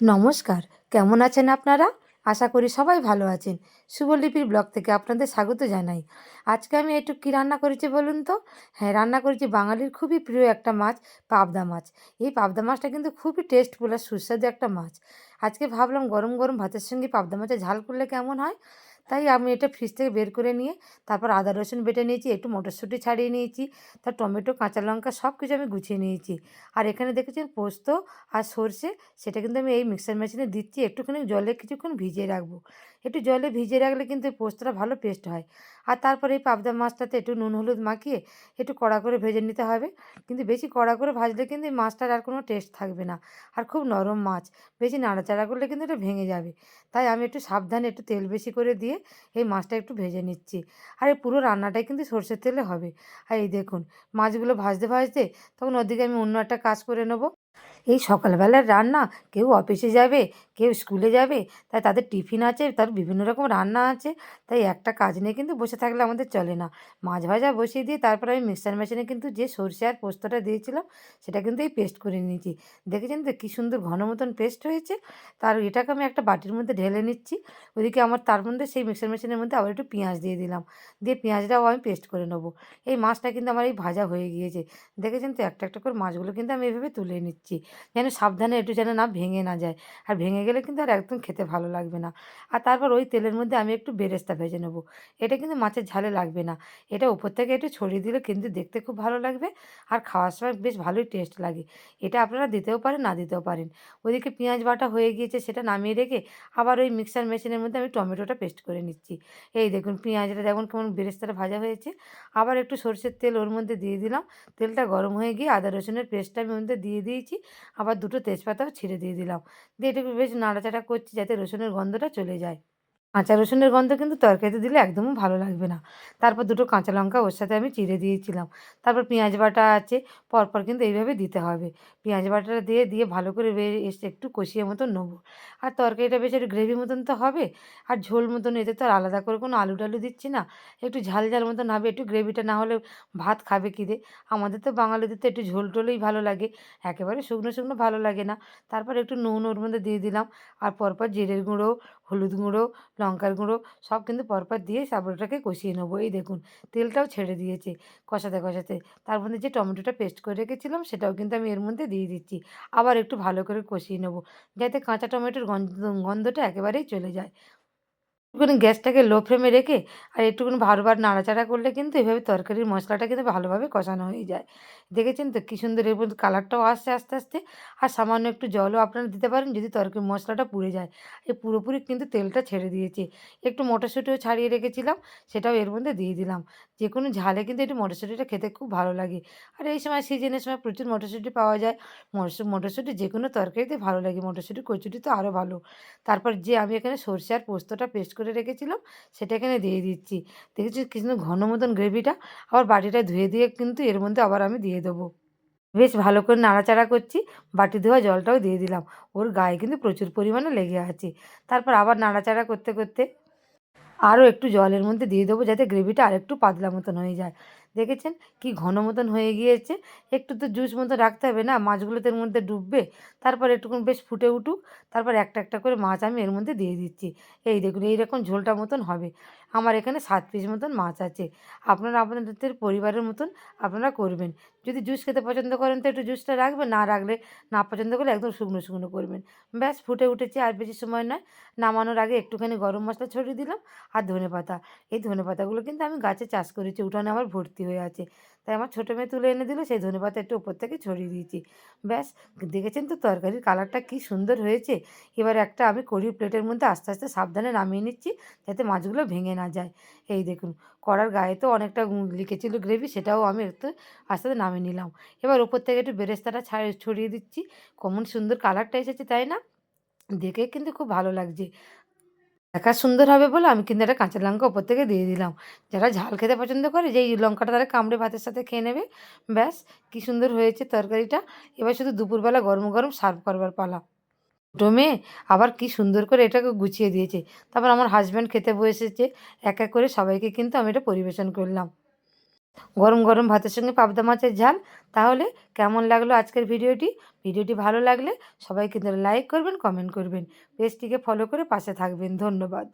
নমস্কার, কেমন আছেন আপনারা? আশা করি সবাই ভালো আছেন। শুভলিপির ব্লগ থেকে আপনাদের স্বাগত জানাই। আজকে আমি একটু কী রান্না করেছি বলুন তো? হ্যাঁ রান্না করেছি বাঙালির খুবই প্রিয় একটা মাছ, পাবদা মাছ। এই পাবদা মাছটা কিন্তু খুবই টেস্টফুল আর সুস্বাদু একটা মাছ। আজকে ভাবলাম গরম গরম ভাতের সঙ্গে পাবদা মাছের ঝাল করলে কেমন হয়? তাই আমি এটা ফ্রিজ থেকে বের করে নিয়ে, তারপর আদা, রসুন বেটে নিয়েছি, একটু মটরশুঁটি ছাড়িয়ে নিয়েছি, তার টমেটো, কাঁচা লঙ্কা সব কিছু আমি গুছিয়ে নিয়েছি। আর এখানে দেখেছেন পোস্ত আর সর্ষে, সেটা কিন্তু আমি এই মিক্সার মেশিনে দিচ্ছি, একটুখানি জলে কিছুক্ষণ ভিজিয়ে রাখব। একটু জলে ভিজিয়ে রাখলে কিন্তু এই পোস্তটা ভালো পেস্ট হয়। আর তারপরে এই পাবদা মাছটাতে একটু নুন, হলুদ মাখিয়ে একটু কড়া করে ভেজে নিতে হবে। কিন্তু বেশি কড়া করে ভাজলে কিন্তু এই মাছটার আর কোনো টেস্ট থাকবে না। আর খুব নরম মাছ, বেশি নাড়াচাড়া করলে কিন্তু এটা ভেঙে যাবে। তাই আমি একটু সাবধানে একটু তেল বেশি করে দিয়ে এই মাছটা একটু ভেজে নিচ্ছি। আর এই পুরো রান্নাটাই কিন্তু সর্ষের তেলে হবে। আর এই দেখুন, মাছগুলো ভাজতে ভাজতে তখন ওদিকে আমি অন্য একটা কাজ করে নেব। এই সকালবেলার রান্না, কেউ অফিসে যাবে কেউ স্কুলে যাবে, তাই তাদের টিফিন আছে, তার বিভিন্ন রকম রান্না আছে, তাই একটা কাজ নিয়ে কিন্তু বসে থাকলে আমাদের চলে না। মাছ ভাজা বসিয়ে দিয়ে তারপর আমি মিক্সার মেশিনে কিন্তু যে সরষে আর পোস্তটা দিয়েছিলাম, সেটা কিন্তু এই পেস্ট করে নিয়েছি। দেখেছেন তো কী সুন্দর ঘন মতন পেস্ট হয়েছে, তার এটাকে আমি একটা বাটির মধ্যে ঢেলে নিচ্ছি, ওদিকে আমার তার মধ্যে সেই মিক্সার মেশিনের মধ্যে আবার একটু পেঁয়াজ দিয়ে দিলাম, দিয়ে পেঁয়াজটাও আমি পেস্ট করে নেব। এই মাছটা কিন্তু আমার এই ভাজা হয়ে গিয়েছে। দেখেছেন তো একটা একটা করে মাছগুলো কিন্তু আমি এভাবে তুলে নিচ্ছি, যেন সাবধানে একটু যেন না ভেঙে না যায়, আর ভেঙে গেলে কিন্তু আর একদম খেতে ভালো লাগবে না। আর তারপর ওই তেলের মধ্যে আমি একটু বেরেস্তা ভেজে নেব। এটা কিন্তু মাছের ঝালে লাগবে না। এটা উপর থেকে একটু ছড়িয়ে দিলে কিন্তু দেখতে খুব ভালো লাগবে আর খাওয়ার সময় বেশ ভালোই টেস্ট লাগে। এটা আপনারা দিতেও পারেন, না দিতেও পারেন। ওইদিকে পেঁয়াজ বাটা হয়ে গিয়েছে সেটা নামিয়ে রেখে আবার ওই মিক্সার মেশিনের মধ্যে আমি টমেটোটা পেস্ট করে নিচ্ছি। এই দেখুন পেঁয়াজটা যেমন কেমন বেরেস্তাটা ভাজা হয়েছে, আবার একটু সরষের তেল ওর মধ্যে দিয়ে দিলাম। তেলটা গরম হয়ে গিয়ে আদা রসুনের পেস্টটা আমি ওর মধ্যে দিয়ে দিয়েছি। আবার দুটো তেজপাতাও ছিঁড়ে দিয়ে দিলাম। দিয়ে এটাকে বেশ নাড়াচাড়া করছি যাতে রসুনের গন্ধটা চলে যায়। কাঁচা রসুনের গন্ধ কিন্তু তরকারিতে দিলে একদমই ভালো লাগবে না। তারপর দুটো কাঁচা লঙ্কা ওর সাথে আমি চিড়ে দিয়েছিলাম। তারপর পেঁয়াজ বাটা আছে, পরপর কিন্তু এইভাবে দিতে হবে। পেঁয়াজ বাটাটা দিয়ে দিয়ে ভালো করে এসে একটু কষিয়ে মতন নেব। আর তরকারিটা বেশ একটু গ্রেভি মতন তো হবে, আর ঝোল মতন এতে তো আর আলাদা করে কোনো আলু টালু দিচ্ছি না। একটু ঝাল ঝাল মতন হবে, একটু গ্রেভিটা না হলে ভাত খাবে কী দিয়ে আমাদের তো বাঙালিদের তো একটু ঝোল টোলেই ভালো লাগে, একেবারে শুকনো শুকনো ভালো লাগে না। তারপর একটু নুন ওর মধ্যে দিয়ে দিলাম, আর পরপর জিরের গুঁড়ো হলুদ গুঁড়ো, লঙ্কার গুঁড়ো, সব কিন্তু পরপর দিয়ে সাবুটাকে কষিয়ে নেব। এই দেখুন, তেলটাও ছেড়ে দিয়েছে কষাতে কষাতে। তার মধ্যে যে টমেটোটা পেস্ট করে রেখেছিলাম, সেটাও কিন্তু আমি এর মধ্যে দিয়ে দিচ্ছি। আবার একটু ভালো করে কষিয়ে নেব, যাতে কাঁচা টমেটোর গন্ধ, গন্ধটা একেবারেই চলে যায়। একটুখানি গ্যাসটাকে লো ফ্লেমে রেখে আর একটুখানি বারবার নাড়াচাড়া করলে কিন্তু এভাবে তরকারির মশলাটা কিন্তু ভালোভাবে কষানো হয়ে যায়। দেখেছেন তো কী সুন্দর এর মধ্যে কালারটাও আসছে আস্তে আস্তে। আর সামান্য একটু জলও আপনারা দিতে পারেন যদি তরকারি মশলাটা পুড়ে যায়। এই পুরোপুরি কিন্তু তেলটা ছেড়ে দিয়েছে। একটু মটরশুঁটিও ছাড়িয়ে রেখেছিলাম, সেটাও এর মধ্যে দিয়ে দিলাম। যে কোনো ঝালে কিন্তু একটু মটরশুঁটিটা খেতে খুব ভালো লাগে। আর এই সময় সিজনের সময় প্রচুর মটরশুঁটি পাওয়া যায়। মটরশুঁটি যে কোনো তরকারিতে ভালো লাগে মটরশুঁটি কচুরি তো আরও ভালো। তারপর যে আমি এখানে সর্ষে আর পোস্তটা পেস্ট করে রেখেছিলাম, সেটা এখানে দিয়ে দিচ্ছি। দেখেছি কিছু ঘন মতন গ্রেভিটা? আবার বাটিটা ধুয়ে দিয়ে কিন্তু এর মধ্যে আবার আমি দিয়ে দেবো। বেশ ভালো করে নাড়াচাড়া করছি, বাটি ধোয়া জলটাও দিয়ে দিলাম। ওর গায়ে কিন্তু প্রচুর পরিমাণে লেগে আছে। তারপর আবার নাড়াচাড়া করতে করতে আরও একটু জলের মধ্যে দিয়ে দেবো যাতে গ্রেভিটা আরেকটু পাতলা মতন হয়ে যায়। দেখেছেন কি ঘন মতন হয়ে গিয়েছে? একটু তো জুস মতো রাখতে হবে না? মাছগুলো তো এর মধ্যে ডুববে। তারপর একটুকুন বেশ ফুটে উঠুক। তারপর একটা একটা করে মাছ আমি এর মধ্যে দিয়ে দিচ্ছি। এই দেখুন, এইরকম ঝোলটা মতন হবে। আমার এখানে সাত পিস মতন মাছ আছে। আপনারা আপনাদের পরিবারের মতন আপনারা করবেন। যদি জুস খেতে পছন্দ করেন তো একটু জুসটা রাখবেন। না রাখলে, না পছন্দ করলে একদম শুকনো শুকনো করবেন। ব্যাস, ফুটে উঠেছে আর বেশি সময় নয়। নামানোর আগে একটুখানি গরম মশলা ছড়িয়ে দিলাম আর ধনে পাতা এই ধনে পাতাগুলো কিন্তু আমি গাছে চাষ করেছি। উঠানে আমার ভর্তি। হয়ে আছে। তাই আমার ছোটো মেয়ে তুলে এনে দিল, সেই ধনে পাতা একটু ওপর থেকে ছড়িয়ে দিয়েছি। ব্যাস, দেখেছেন তো তরকারির কালারটা কী সুন্দর হয়েছে? এবার একটা আমি কড়ির প্লেটের মধ্যে আস্তে আস্তে সাবধানে নামিয়ে নিচ্ছি, যাতে মাছগুলো ভেঙে না যায়। এই দেখুন, কড়ার গায়ে তো অনেকটা লিখেছিল গ্রেভি, সেটাও আমি একটু আস্তে আস্তে নামিয়ে নিলাম। এবার ওপর থেকে একটু বেরেস্তাটা ছড়িয়ে দিচ্ছি। কেমন সুন্দর কালারটা এসেছে, তাই না? দেখে কিন্তু খুব ভালো লাগছে। দেখা সুন্দর হবে বলে আমি কিন্তু একটা কাঁচা লঙ্কা ওপর থেকে দিয়ে দিলাম। যারা ঝাল খেতে পছন্দ করে, যেই লঙ্কাটা তারা কামড়ে ভাতের সাথে খেয়ে নেবে। ব্যাস, কী সুন্দর হয়েছে তরকারিটা। এবার শুধু দুপুরবেলা গরম গরম সার্ভ করবার পালা। মেয়ে আবার কি সুন্দর করে এটাকে গুছিয়ে দিয়েছে। তারপর আমার হাজব্যান্ড খেতে বসেছে। এক এক করে সবাইকে কিন্তু আমি এটা পরিবেশন করলাম। গরম গরম ভাতের সঙ্গে পাবদা মাছের ঝাল। তাহলে কেমন লাগল আজকের ভিডিওটি? ভিডিওটি ভালো লাগলে সবাই কিন্তু লাইক করবেন কমেন্ট করবেন। পেজটিকে ফলো করে পাশে থাকবেন। ধন্যবাদ।